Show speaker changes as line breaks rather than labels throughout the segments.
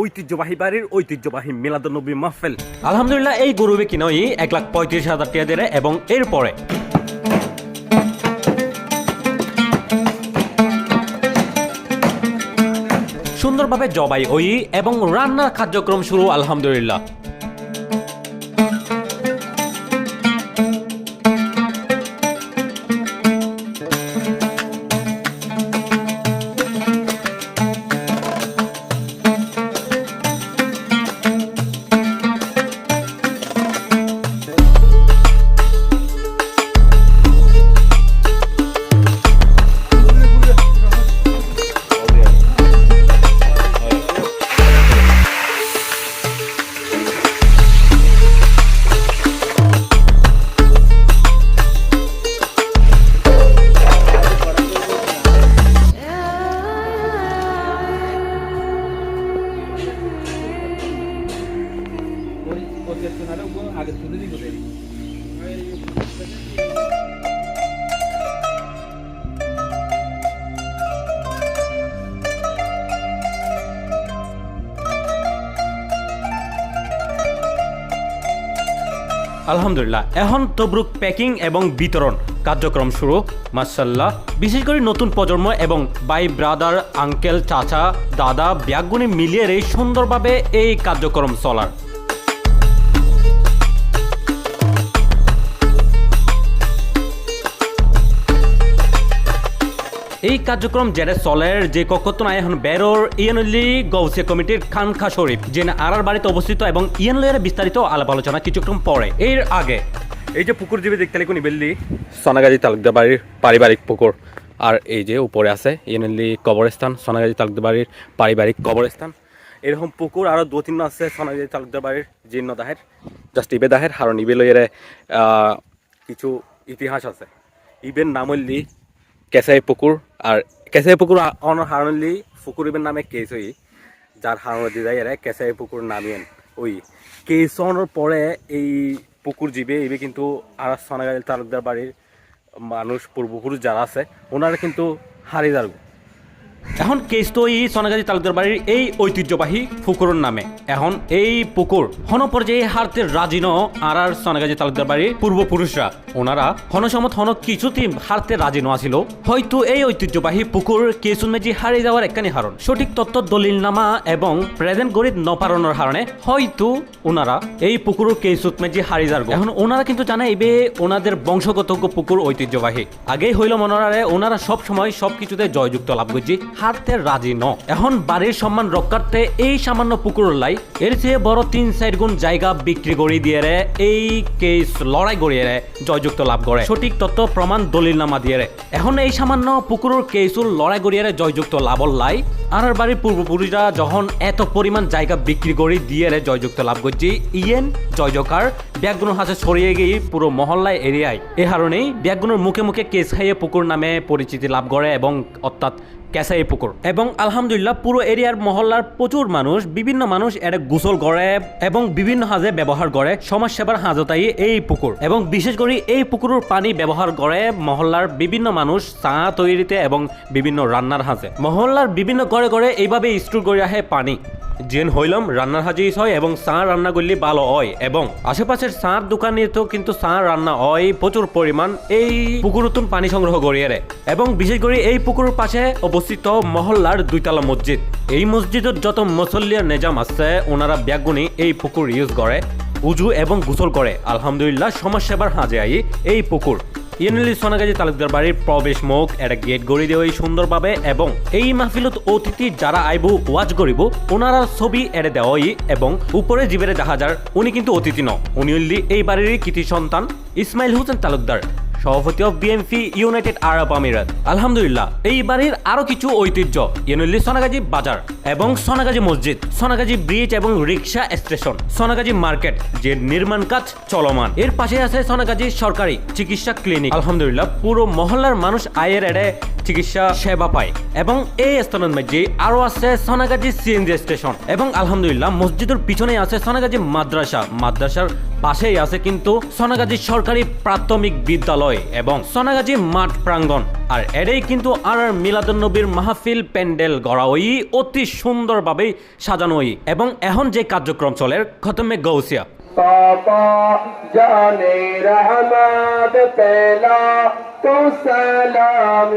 ঐতিহ্যবাহী বাড়ির ঐতিহ্যবাহী
আলহামদুলিল্লাহ, এই কিনই এক লাখ পঁয়ত্রিশ হাজার টাকা দিয়ে দেয় এবং এরপরে। সুন্দরভাবে জবাই ওই এবং রান্নার কার্যক্রম শুরু, আলহামদুলিল্লাহ। আলহামদুলিল্লাহ, এখন তবরুক প্যাকিং এবং বিতরণ কার্যক্রম শুরু। মাসাল্লাহ বিশেষ করে নতুন প্রজন্ম এবং বাই ব্রাদার, আঙ্কেল, চাচা, দাদা, ব্যাগগুনি মিলিয়ে রে সুন্দরভাবে এই কার্যক্রম চলার। এই কার্যক্রম যেটা চলের যে কক্ষত্র এখন বেরোর ইয়েনলি গৌসিয়া কমিটির খানখা শরীফ যে আরার বাড়িতে অবস্থিত এবং ইয়েনলির বিস্তারিত আলাপ আলোচনা কিছুক্ষণ পরে। এর আগে,
এই যে পুকুর জীবে দেখতে কোনি বেললি, সোনাগাজী তালুকদার বাড়ির পারিবারিক পুকুর, আর এই যে উপরে আছে ইয়েনলি কবরস্থান, সোনাগাজী তালুকদার বাড়ির পারিবারিক কবরস্থান। এরকম পুকুর আরও দু তিন আছে সোনাগাজী তালুকদার বাড়ির জীর্ণ দাহের জাস্ট ইবে দাহের হারণ ইবে লইয়ের কিছু ইতিহাস আছে। ইবের নাম কেঁচাই পুকুর আর কেঁচাই পুকুর অন হারনলি ফুকুরিবের নামে কেস ওই যার হারণ দিদাই এরা ক্যাসাই পুকুর নামিয়েন ওই কেসনের পরে এই পুকুর জীবে এইবে কিন্তু আর সোনাগাজী তালুকদার বাড়ির মানুষ পূর্বপুরুষ যারা আছে ওনারা কিন্তু হারিয়ে যাবে
এখন কেস তো এই সোনাগাজী তালুকদার বাড়ির এই ঐতিহ্যবাহী পুকুরের নামে। এখন এই পুকুর হন পর্যায়ে হারতে রাজি ন আর আর সোনাগাজী তালুকদার বাড়ির পূর্বপুরুষরা। ওনারা হনসমত হন কিছুতেই হারতে রাজি ন আছিল। হয়তো এই ঐতিহ্যবাহী পুকুর কেসুন মেজি হারিয়ে যাওয়ার একখানি হারণ। সঠিক তত্ত্ব দলিল নামা এবং প্রেজেন্ট গরিব নপারণের কারণে হয়তো ওনারা এই পুকুর কেসুত মেজি হারিয়ে যার এখন ওনারা কিন্তু জানে এবে ওনাদের বংশগত পুকুর ঐতিহ্যবাহী। আগেই হইল মনোরারে ওনারা সব সময় সব কিছুতে জয়যুক্ত লাভ করছি। হারতে রাজি ন। এখন বাড়ির সম্মান রক্ষার্থে এই সামান্য পুকুর লাই এর চেয়ে বড় তিন চার গুণ জায়গা বিক্রি করে দিয়ে রে, এই কেস লড়াই গড়িয়ে রে, জয়যুক্ত লাভ করে। সঠিক তথ্য, প্রমাণ দলিল নামা দিয়ে রে। এখন এই সামান্য পুকুরের কেসুল লড়াই গড়িয়ে রে, জয়যুক্ত লাভর লাই আর বাড়ির পূর্বপুরুষরা যখন এত পরিমাণ জায়গা বিক্রি করে দিয়ে রে, জয়যুক্ত লাভ করছি। ইয়েন, জয়জকার, ব্যাগগুলোর হাতে ছড়িয়ে গিয়ে পুরো মহল্লায় এরিয়ায় এ কারণেই ব্যাগগুলোর মুখে মুখে কেস খাইয়ে পুকুর নামে পরিচিতি লাভ করে এবং অর্থাৎ ক্যাসাই পুকুর এবং আলহামদুলিল্লাহ পুরো এরিয়ার মহল্লার প্রচুর মানুষ, বিভিন্ন মানুষ এটা গোসল করে এবং বিভিন্ন হাজে ব্যবহার করে। সমাজ সেবার হাজতাই এই পুকুর। এবং বিশেষ করে এই পুকুরের পানি ব্যবহার করে মহল্লার বিভিন্ন মানুষ চা তৈরিতে এবং বিভিন্ন রান্নার হাজে মহল্লার বিভিন্ন ঘরে ঘরে এইভাবে স্টোর করে আহে পানি। জেন হইলাম, রান্নার হাজি হয় এবং চা রান্না করলে ভালো হয় এবং আশেপাশের চার দোকানে তো কিন্তু চা রান্না হয় প্রচুর পরিমাণ এই পুকুরতুন পানি সংগ্রহ করিয়ে রে। এবং বিশেষ করে এই পুকুরের পাশে অবস্থিত মহল্লার দুইতলা মসজিদ। এই মসজিদত যত মুসল্লিয়ার নেজাম আছে, ওনারা ব্যাগুনি এই পুকুর ইউজ করে, উজু এবং গোসল করে। আলহামদুলিল্লাহ সমাজ সেবার হাজে এই পুকুর। ইয়েনলি সোনাগাজী তালুকদার বাড়ির প্রবেশ মুখ একটা গেট গড়ি দিয়ে সুন্দরভাবে এবং এই মাহফিলত অতিথি যারা আইব, ওয়াজ করিব, ওনারা ছবি এড়ে দেওয়াই, এবং উপরে জীবের দেখা যার উনি কিন্তু অতিথি ন উনি এই বাড়ির কৃতি সন্তান, ইসমাইল হোসেন তালুকদার। সভাপতি অফ বিএমপি ইউনাইটেড আরব আমিরাত আলহামদুলিল্লাহ এই বাড়ির আরও কিছু ঐতিহ্য। ইয়েনলি সোনাগাজী বাজার এবং সোনাগাজী মসজিদ, সোনাগাজী ব্রিজ এবং রিক্সা স্টেশন সোনাগাজী মার্কেট যে নির্মাণ কাজ চলমান। এর পাশে আছে সোনাগাজী সরকারি চিকিৎসা ক্লিনিক আলহামদুলিল্লাহ, পুরো মহল্লার মানুষ আয়ের এড়ে চিকিৎসা সেবা পায়। এবং এই স্থানের মধ্যে আরও আছে সোনাগাজী সিএনজি স্টেশন এবং আলহামদুলিল্লাহ, মসজিদের পিছনে আছে সোনাগাজী মাদ্রাসা। মাদ্রাসার পাশেই আছে কিন্তু সোনাগাজী সরকারি প্রাথমিক বিদ্যালয় এবং সোনাগাজী মাঠ প্রাঙ্গণ আর এটাই কিন্তু আর আর মিলাদুন্নবীর মাহফিল প্যান্ডেল গড়া ওই অতি সুন্দরভাবে সাজানো ওই এবং এখন যে কার্যক্রম চলে খতমে গৌসিয়া
पापा जाने रहमत पहला तो सलाम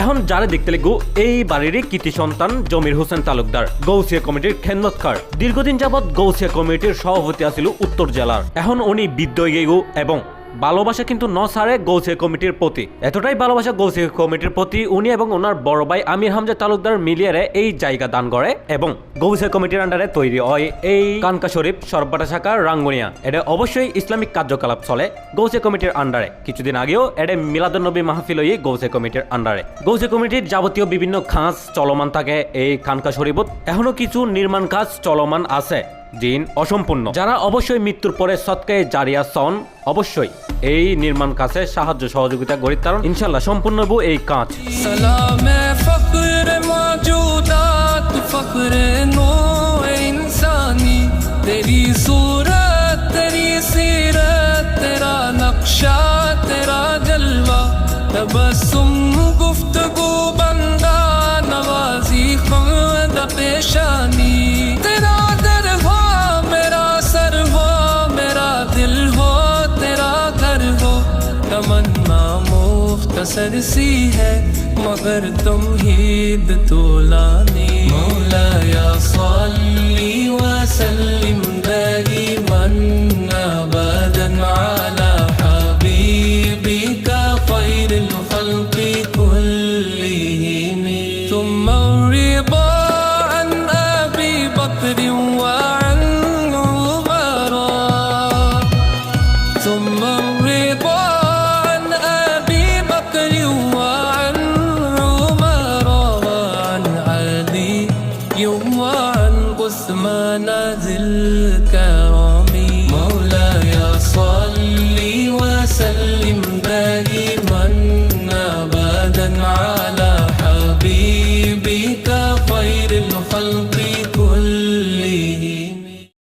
এখন যারা দেখতে লাগবো, এই বাড়িরই কৃতি সন্তান জমির হোসেন তালুকদার, গৌসিয়া কমিটির খেন্দৎকার দীর্ঘদিন যাবৎ গৌসিয়া কমিটির সভাপতি আছিল উত্তর জেলার। এখন উনি বিদ্যয় এবং ভালোবাসা কিন্তু ন সারে গৌসে কমিটির প্রতি। এতটাই ভালোবাসা গৌসে কমিটির প্রতি উনি এবং ওনার বড় ভাই আমির হামজা তালুকদার মিলিয়ে এই জায়গা দান করে এবং গৌসে কমিটির আন্ডারে তৈরি হয় এই কানকা শরীফ সরবাটা শাখা, রাঙ্গুনিয়া। এটা অবশ্যই ইসলামিক কার্যকলাপ চলে গৌসে কমিটির আন্ডারে। কিছুদিন আগেও এটা মিলাদুন্নবী মাহফিল হয়ে গৌসিয়া কমিটির আন্ডারে। গৌসে কমিটির যাবতীয় বিভিন্ন খাঁজ চলমান থাকে এই খানকা শরীফত। এখনও কিছু নির্মাণ কাজ চলমান আছে। দিন অসম্পূর্ণ। যারা অবশ্যই মৃত্যুর পরে সৎকায় জারিয়া সন, অবশ্যই এই নির্মাণ কাছে সাহায্য সহযোগিতা গড়ি কারণ। ইনশাল্লাহ সম্পূর্ণ হব এই কাজ।
তেরি সুরত, তেরা নকশা, তেরা জলওয়া। তবসুম গুফত कसर सी है मगर तुम ही बतोलानी मौला या सल्ली वसल्लिम दरी मन